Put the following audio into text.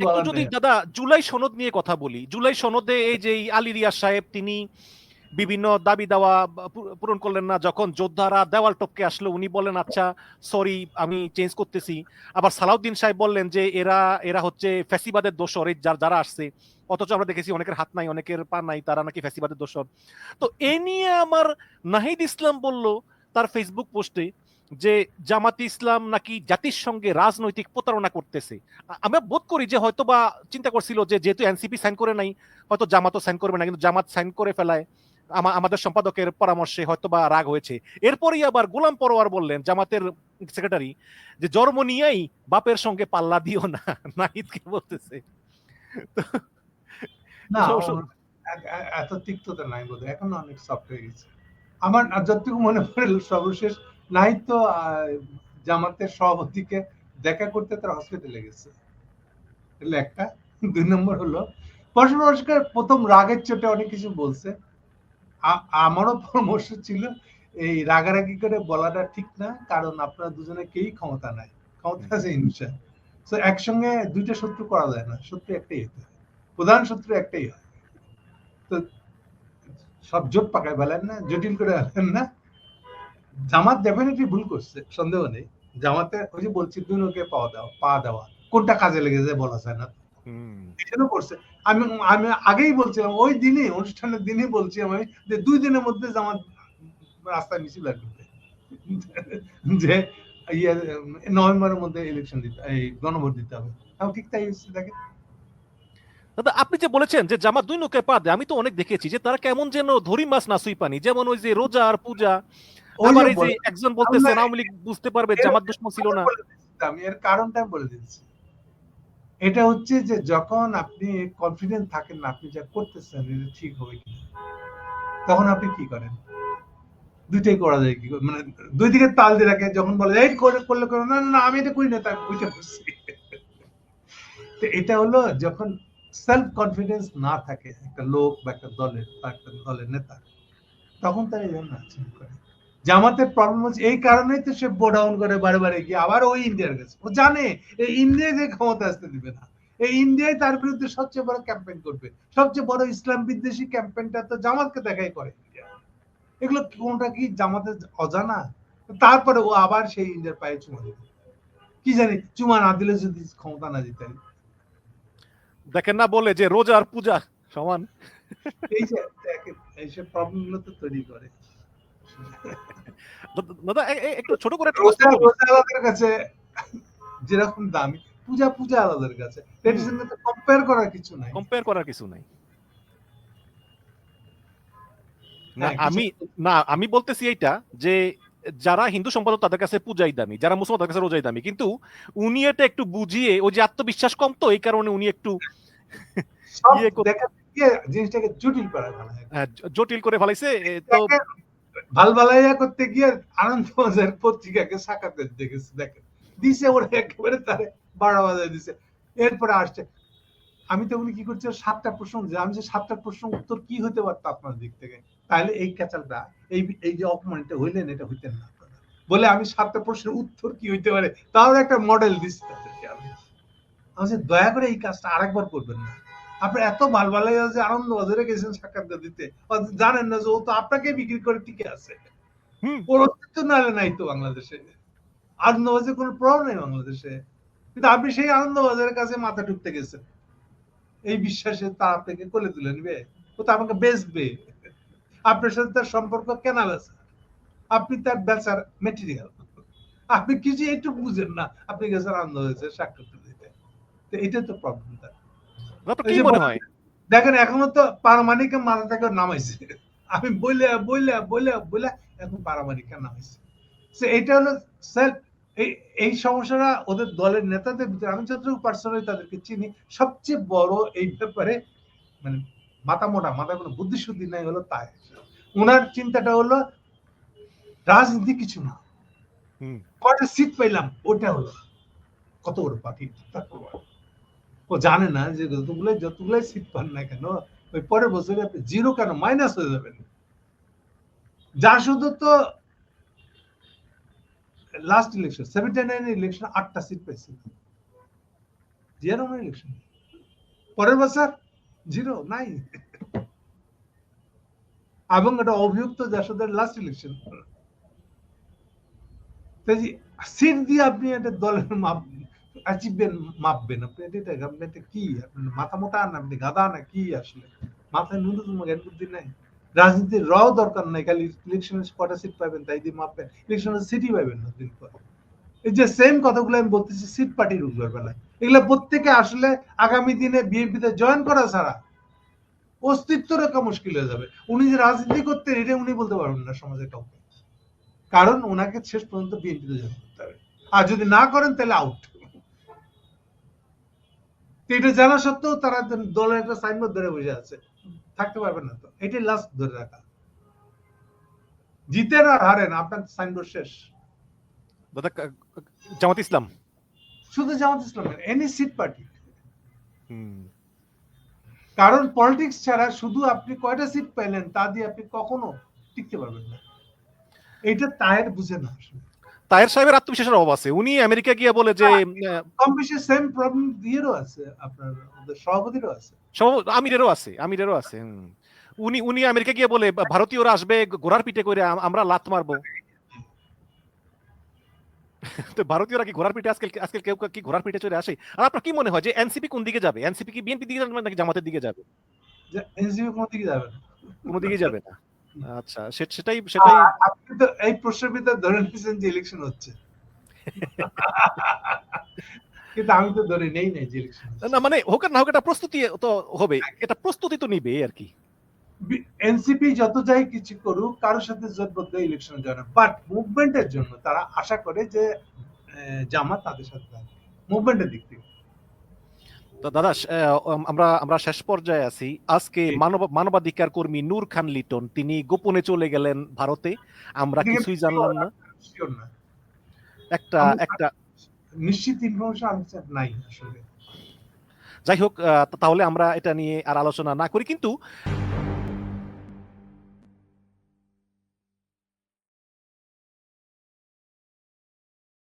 একটু যদি দাদা জুলাই সনদ নিয়ে কথা বলি। জুলাই সনদে এই যে আলী রিয়াজ সাহেব তিনি বিভিন্ন দাবি দাওয়া পূরণ করলেন না। যখন যোদ্ধারা দেওয়াল টপকে আসলো উনি বলেন আচ্ছা সরি আমি চেঞ্জ করতেছি। আবার সালাউদ্দিন সাহেব বললেন যে এরা এরা হচ্ছে ফ্যাসিবাদের দোষর এই যার- যারা আসছে। অথচ আমরা দেখেছি অনেকের হাত নাই অনেকের পা নাই তারা নাকি ফ্যাসিবাদের দোষর। তো এ নিয়ে আমার নাহিদ ইসলাম বলল তার ফেসবুক পোস্টে যে জামাতি ইসলাম নাকি জাতির সঙ্গে রাজনৈতিক প্রতারণা করতেছে। আমরা বোধ করি যে হয়তো বা চিন্তা করছিল যে যেহেতু এনসিপি সাইন করে নাই হয়তো জামাতও সাইন করবে না কিন্তু জামাত সাইন করে ফেলায় আমাদের সম্পাদকের পরামর্শে হয়তো বা রাগ হয়েছে। এরপরই আবার গোলাম পরোয়ার বললেন জামাতের সেক্রেটারি যে জন্ম নিয়েই বাপের সঙ্গে পাল্লা দিও না নাহিদকে বলতেছে। না এত তিক্ততা নাই বোধ এখন অনেক সফট হয়ে গেছে। আমার যতটুকু মনে পড়ে সর্বশেষ নাই তো জামাতের সভাপতিকে দেখা করতে তার হসপিটালে গেছে এগুলো একটা, দুই নম্বর হলো পরস্পর প্রথম রাগের চোটে অনেক কিছু বলছে। আমারও পরামর্শ ছিল, এই রাগারাগি করে বলাটা ঠিক না, কারণ আপনারা দুজনে কেই ক্ষমতা নাই। ক্ষমতা আছে হিংসা। তো একসঙ্গে দুইটা শত্রু করা যায় না, শত্রু একটাই হতে হয়। প্রধান শত্রু একটাই হয়। তো, সব জোট পাকায় বলেন না, জটিল করে বলেন না। জামাত ডেফিনেটলি ভুল করছে সন্দেহ নেই। জামাতে ওই যে বলছি লোকে পাওয়া দেওয়া পা দেওয়া। কোনটা কাজে লেগেছে বলা যায় না। এখানেও করছে। আমি আমি আগেই বলছিলাম ওই দিনই অনুষ্ঠানের দিনই বলছি আমি যে দুই দিনের মধ্যে জামাত রাস্তায় মিছিল লাগবে যে ইয়ে নভেম্বরের মধ্যে ইলেকশন দিতে এই গণভোট দিতে হবে। তাও ঠিক তাই হচ্ছে দেখেন। দাদা আপনি যে বলেছেন যে জামাত দুই নৌকে পা দেয় আমি তো অনেক দেখেছি যে তারা কেমন যেন ধরি মাছ না সুই পানি যেমন ওই যে রোজা আর পূজা। আবার এই যে একজন আওয়ামী লীগ বুঝতে পারবে জামাত দুশ্মন ছিল না। আমি এর কারণটা বলে দিচ্ছি। এটা হচ্ছে যে যখন আপনি কনফিডেন্ট থাকেন না আপনি যা করতেছেন এটা ঠিক হবে কি তখন আপনি কি করেন? দুইটাই করা যায় কি মানে দুই দিকে তাল দিয়ে রাখে যখন বলে এই করে করলে করো না না, আমি এটা করি না তার তো এটা হলো যখন সেলফ কনফিডেন্স না থাকে একটা লোক বা একটা দলের বা একটা দলের নেতা তখন তারা এই ধরনের আচরণ করে। জামাতের প্রবলেম হচ্ছে এই কারণেই তো সে বো ডাউন করে বারে বারে গিয়ে আবার ওই ইন্ডিয়ার কাছে। ও জানে এই ইন্ডিয়ায় যে ক্ষমতা আসতে দিবে না। এই ইন্ডিয়ায় তার বিরুদ্ধে সবচেয়ে বড় ক্যাম্পেইন করবে। সবচেয়ে বড় ইসলাম বিদ্বেষী ক্যাম্পেইনটা তো জামাতকে দেখাই করে এগুলো কোনটা কি জামাতের অজানা? তারপরে ও আবার সেই ইন্ডিয়ার পায়ে চুমা দিবে। কি জানি চুমা না দিলে যদি ক্ষমতা না দিতে দেখেন না বলে যে রোজা আর পূজা সমান। এই যে এইসব প্রবলেমগুলো তো তৈরি করে। দাদা- একটু ছোট করে একটা রোজা রোজা আলাদার কাছে যেরকম দামি পূজা পূজা আলাদার কাছে। কম্পেয়ার করার কিছু নাই। কম্পেয়ার করার কিছু নাই। না হ্যাঁ, আমি না আমি বলতেছি এইটা যে যারা হিন্দু সম্পাদক তাদের কাছে পূজাই দামি যারা মুসলমান তাদের কাছে রোজাই দামি। কিন্তু উনি এটা একটু বুঝিয়ে ওই যে আত্মবিশ্বাস কম তো এই কারণে উনি একটু ইয়ে জিনিসটাকে জটিল করা হয়। জটিল করে ফেলাইছে তো দেখেন, ভালবালাইয়া করতে গিয়ে আনন্দবাজার পত্রিকাকে সাক্ষাৎ দেখেছে দেখেন। দিছে ওরা একেবারে তারে বারো বাজায় দিছে। এরপরে আসছে। আমি তো উনি কি করছে সাতটা প্রশ্ন আমি যে সাতটা প্রশ্ন উত্তর কি হতে পারতো আপনার দিক থেকে? তাহলে এই ক্যাচালটা এই এই যে অপমানটা হইলেন এটা হইতেন না বলে আমি সাতটা প্রশ্নের উত্তর কি হইতে পারে? তাও একটা মডেল দিচ্ছি তাদেরকে আমি। দয়া করে এই কাজটা আরেকবার করবেন না। আপনি এত ভালবালাই যে আনন্দ বাজারে গেছেন সাক্ষাৎ দিতে। জানেন না যে ও তো আপনাকে বিক্রি করে টিকে আছে। ওর অস্তিত্ব নাই তো বাংলাদেশে। আনন্দবাজারের কোনো প্রভাব নেই বাংলাদেশে। কিন্তু আপনি সেই আনন্দবাজারের কাছে মাথা ঢুকতে গেছেন। এই বিশ্বাসে তার আপনাকে কোলে তুলে নিবে। ও তো আমাকে বেচবে। আপনার সাথে তার সম্পর্ক কেন বেচা আপনি তার বেচার মেটেরিয়াল আপনি কিছু একটু বুঝেন না। আপনি গেছেন আনন্দ হয়েছে সাক্ষাৎ দিতে। তো এটা তো প্রবলেম আপনার কি মনে হয়? দেখেন এখনও তো পারমাণিক মাথা থেকে নামাইছে আমি এখন পারমাণিক নামাইছে সে এটা হলো সেলফ এই এই সমস্যাটা ওদের দলের নেতাদের ভিতরে আমি যতটুকু পার্সোনালি তাদেরকে চিনি সবচেয়ে বড় এই ব্যাপারে মানে মাথা মোটা মাথা কোনো বুদ্ধি শুদ্ধি নাই হলো তাই। ওনার চিন্তাটা হলো রাজনীতি কিছু না। কয়টা সিট পাইলাম ওটা হলো। কত বড় পার্টি ও জানে না যে যতগুলো যতগুলাই সিট পান না কেন, ওই পরের বছরে আপনি জিরো কেন? মাইনাস হয়ে যাবেন। যা শুধু তো last election seventy nine election আটটা সিট পেয়েছিল রহমান ইলেকশন পরের বছর জিরো নাই এবং এটা অভিযুক্ত জাসদের লাস্ট ইলেকশন সিট দিয়ে আপনি একটা দলের অ্যাচিভমেন্ট মাপবেন। আপনি এটা আপনি এটা কি? মাথা মোটা না, আপনি না, কি আসলে? মাথায় ন্যূনতম জ্ঞান বুদ্ধি নাই? রাজনীতির দরকার নাই, খালি ইলেকশনে কটা সিট পাবেন, তাই দিয়ে মাপবেন। ইলেকশনে সিটই পাবেন না দিন পর। এই যে সেম কথাগুলো আমি বলতেছি সিট পার্টির বেলায় এগুলো প্রত্যেকে আসলে আগামী দিনে বিএনপিতে জয়েন করা ছাড়া অস্তিত্ব রেখা মুশকিল হয়ে যাবে। উনি যে রাজনীতি করতেন, এটা উনি বলতে পারবেন না সমাজে কাউকে। কারণ ওনাকে শেষ পর্যন্ত বিএনপিতে জয়েন করতে হবে। আর যদি না করেন, তাহলে আউট এটা জানা সত্ত্বেও তারা দলের একটা সাইনবোর্ড ধরে বসে আছে। থাকতে পারবেন না তো। এটাই লাস্ট ধরে রাখা। জিতেন আর হারেন আপনার সাইনবোর্ড শেষ। দাদা জামাত ইসলাম। শুধু জামাত ইসলামের এনি সিট পার্টি। কারণ পলিটিক্স ছাড়া শুধু আপনি কয়টা সিট পেলেন তা দিয়ে আপনি কখনো টিকতে পারবেন না। এটা তাহের বুঝে না আসলে। তাহের সাহেবের আত্মবিশ্বাসের অভাব আছে। উনি আমেরিকা গিয়ে বলে যে আহ, কম বেশি সেম প্রবলেম ইয়েরও আছে আপনার সভাপতিরও আছে। আমিরেরও আছে আমিরেরও আছে উনি উনি আমেরিকা গিয়ে বলে ভারতীয়রা আসবে ঘোড়ার পিঠে করে আমরা লাত মারবো। তো ভারতীয়রা কি ঘোড়ার পিঠে আজকাল আজকাল কেউ কি ঘোড়ার পিঠে চলে আসে? আর আপনার কি মনে হয় যে এনসিপি কোন দিকে যাবে? এনসিপি কি বিএনপি দিকে যাবে নাকি জামাতের দিকে যাবে? এনসিপি কোনো দিকে যাবে না? কোনো দিকে যাবে না। আচ্ছা সেটাই সেটাই আপনি তো এই প্রশ্নের ভিতরে ধরে নিয়েছেন যে ইলেকশন হচ্ছে। কিন্তু আমি তো ধরে নেই নাই যে ইলেকশন না মানে হোক না হোক এটা প্রস্তুতি তো হবে। এটা প্রস্তুতি তো নিবে আর কি। এনসিপি যত যাই কিছু করুক কারোর সাথে জোটবদ্ধ ইলেকশন যায় না। বাট মুভমেন্টের জন্য তারা আশা করে যে জামাত তাদের সাথে মুভমেন্টের দিক থেকে। তো দাদা আমরা আমরা শেষ পর্যায়ে আছি। আজকে মানব মানবাধিকার কর্মী নূর খান লিটন তিনি গোপনে চলে গেলেন ভারতে। আমরা কিছুই জানলাম না। একটা একটা নিশ্চিত ইনফরমেশন নাই আসলে। যাই হোক আহ, তাহলে আমরা এটা নিয়ে আর আলোচনা না করি। কিন্তু